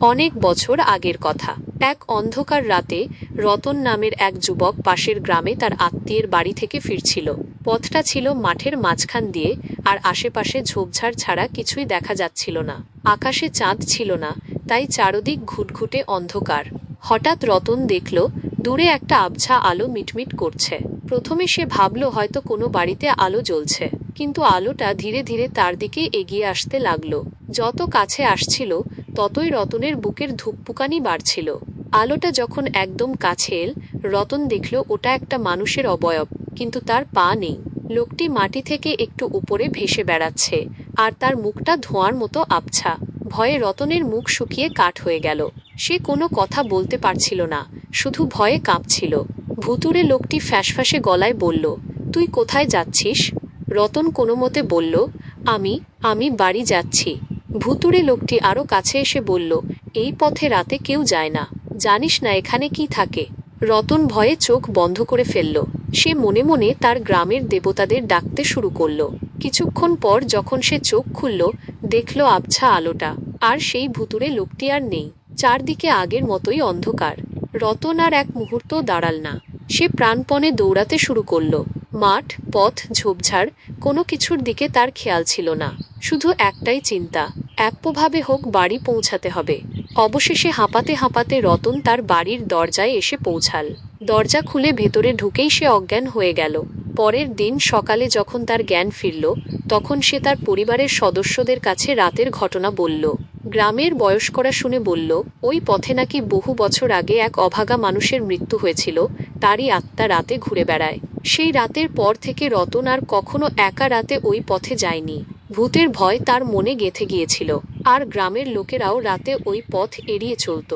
অনেক বছর আগের কথা। এক অন্ধকার রাতে রতন নামের এক যুবক পাশের গ্রামে তার আত্মীয়ের বাড়ি থেকে ফিরছিল। পথটা ছিল মাঠের মাঝখান দিয়ে আর আশেপাশে ঝোপঝাড় ছাড়া কিছুই দেখা যাচ্ছিল না। আকাশে চাঁদ ছিল না, তাই চারদিক ঘুটঘুটে অন্ধকার। হঠাৎ রতন দেখল, দূরে একটা আবছা আলো মিটমিট করছে। প্রথমে সে ভাবল হয়তো কোনো বাড়িতে আলো জ্বলছে, কিন্তু আলোটা ধীরে ধীরে তার দিকে এগিয়ে আসতে লাগল। যত কাছে আসছিল ততই রতনের বুকের ধুকপুকানি বাড়ছিল। আলোটা যখন একদম কাছে এল রতন দেখল ওটা একটা মানুষের অবয়ব, কিন্তু তার পা নেই। লোকটি মাটি থেকে একটু উপরে ভেসে বেড়াচ্ছে, আর তার মুখটা ধোঁয়ার মতো আবছা। ভয়ে রতনের মুখ শুকিয়ে কাঠ হয়ে গেল। সে কোনো কথা বলতে পারছিল না, শুধু ভয়ে কাঁপছিল। ভুতুরে লোকটি ফ্যাসফ্যাসে গলায় বলল, তুই কোথায় যাচ্ছিস? রতন কোনো মতে বলল, আমি আমি বাড়ি যাচ্ছি। ভুতুরে লোকটি আরও কাছে এসে বলল, এই পথে রাতে কেউ যায় না। জানিস না এখানে কি থাকে? রতন ভয়ে চোখ বন্ধ করে ফেলল। সে মনে মনে তার গ্রামের দেবতাদের ডাকতে শুরু করল। কিছুক্ষণ পর যখন সে চোখ খুলল, দেখল আবছা আলোটা। আর সেই ভুতুরে লোকটি আর নেই। চারদিকে আগের মতোই অন্ধকার। রতন আর এক মুহূর্ত দাঁড়াল না। সে প্রাণপণে দৌড়াতে শুরু করল। মাঠ, পথ, ঝোপঝাড়, কোনো কিছুর দিকে তার খেয়াল ছিল না। শুধু একটাই চিন্তা অ্যাপ্যভাবে হোক বাড়ি পৌঁছাতে হবে। অবশেষে হাঁপাতে হাঁপাতে রতন তার বাড়ির দরজায় এসে পৌঁছাল। দরজা খুলে ভেতরে ঢুকেই সে অজ্ঞান হয়ে গেল। পরের দিন সকালে যখন তার জ্ঞান ফিরল, তখন সে তার পরিবারের সদস্যদের কাছে রাতের ঘটনা বলল। গ্রামের বয়স্করা শুনে বলল, ওই পথে নাকি বহু বছর আগে এক অভাগা মানুষের মৃত্যু হয়েছিল, তারই আত্মা রাতে ঘুরে বেড়ায়। সেই রাতের পর থেকে রতন আর কখনো একা রাতে ওই পথে যায়নি। ভূতের ভয় তার মনে গেঁথে গিয়েছিল আর গ্রামের লোকেরাও রাতে ওই পথ এড়িয়ে চলত।